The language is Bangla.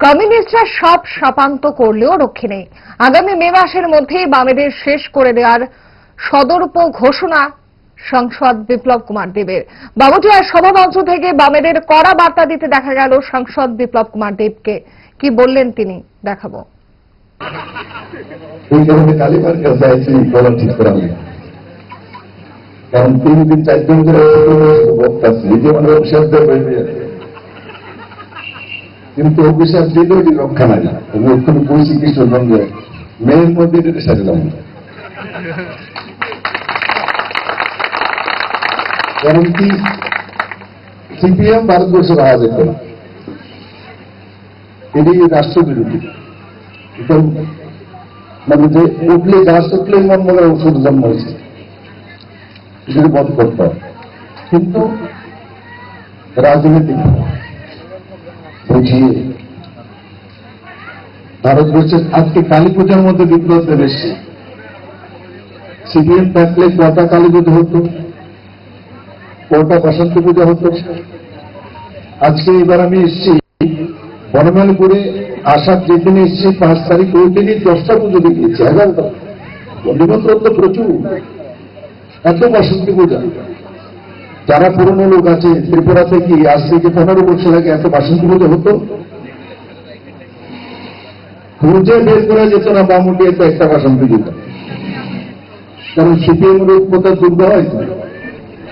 কমিউনিস্টরা সব সাপান্ত করলেও রক্ষে নেই। আগামী মে মাসের মধ্যেই বামেদের শেষ করে দেওয়ার সদর্প ঘোষণা সাংসদ বিপ্লব কুমার দেবের। বাবুটিয়ার সভামঞ্চ থেকে বামেদের কড়া বার্তা দিতে দেখা গেল সাংসদ বিপ্লব কুমার দেবকে। কি বললেন তিনি? দেখাবো। কারণে তিন দিন, চার দিন ধরে বক্তাছে এই যে মানে কিন্তু অভিশাপ দিলেও এটি রক্ষা নাই আমি ওখানে বলছি কৃষ্ণগঞ্জে মেয়ের মধ্যে এটা সারিলাম কারণ কি? সিপিএম ভারতবর্ষের আওয়াজ এখন এটি রাষ্ট্রবিরোধী মানে যে উঠলে গাছ উঠলে মন মনে ওষুধ জন্ম হয়েছে। এটাকে বধ করতে হবে কিন্তু রাজনীতি বুঝিয়ে। ভারতবর্ষের আজকে কালী পূজার মধ্যে বিপ্লব এসছে সিপিএম থাকলে কটা কালী পুজো হতো কটা বসন্ত পূজা হতো। আজকে এবার আমি এসছি বনমালীপুরে, আসার যেদিনে এসছি, পাঁচ তারিখ ওই দিনই দশটা পুজো দেখিয়েছি, এগারোটা। নিমন্ত্রণ তো প্রচুর। এত বাসন্তী পূজা। যারা পুরনো লোক আছে ত্রিপুরা থেকে আজ থেকে পনেরো বছর আগে এত বাসনগুলোতে হতো খুঁজে বের করা যেত না বামুটি এত একটা বাসন পুজো কারণ সিপিএম রোগ কোথায় দুর্গা হয়।